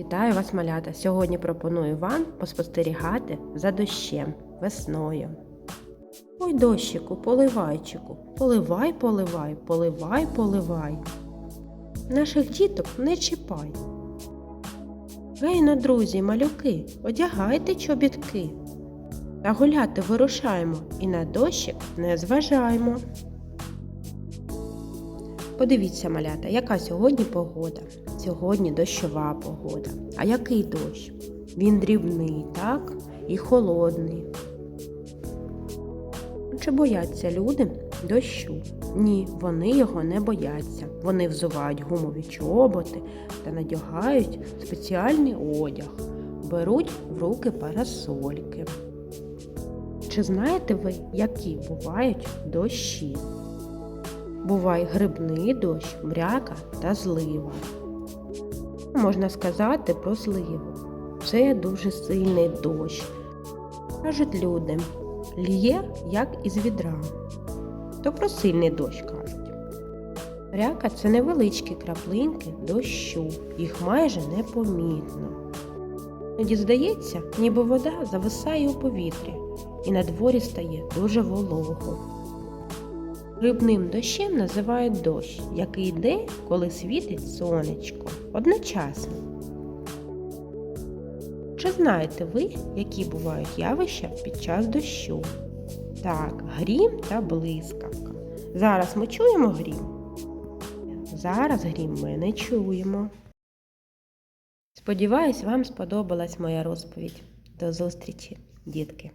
Вітаю вас, малята! Сьогодні пропоную вам поспостерігати за дощем весною. Ой, дощику, поливайчику, поливай, поливай, поливай, поливай. Наших діток не чіпай. Гейно, друзі, малюки, одягайте чобітки. Та гуляти вирушаємо і на дощик не зважаємо. Подивіться, малята, яка сьогодні погода. Сьогодні дощова погода. А який дощ? Він дрібний, так? І холодний. Чи бояться люди дощу? Ні, вони його не бояться. Вони взувають гумові чоботи та надягають спеціальний одяг, беруть в руки парасольки. Чи знаєте ви, які бувають дощі? Буває грибний дощ, мряка та злива. Можна сказати про зливу. Це дуже сильний дощ. Кажуть люди, лє, як із відра. То про сильний дощ кажуть. Мряка це невеличкі краплинки дощу, їх майже непомітно. Тоді здається, ніби вода зависає у повітрі, і на дворі стає дуже волого. Грибним дощем називають дощ, який йде, коли світить сонечко одночасно. Чи знаєте ви, які бувають явища під час дощу? Так, грім та блискавка. Зараз ми чуємо грім? Зараз грім ми не чуємо. Сподіваюсь, вам сподобалась моя розповідь. До зустрічі, дітки!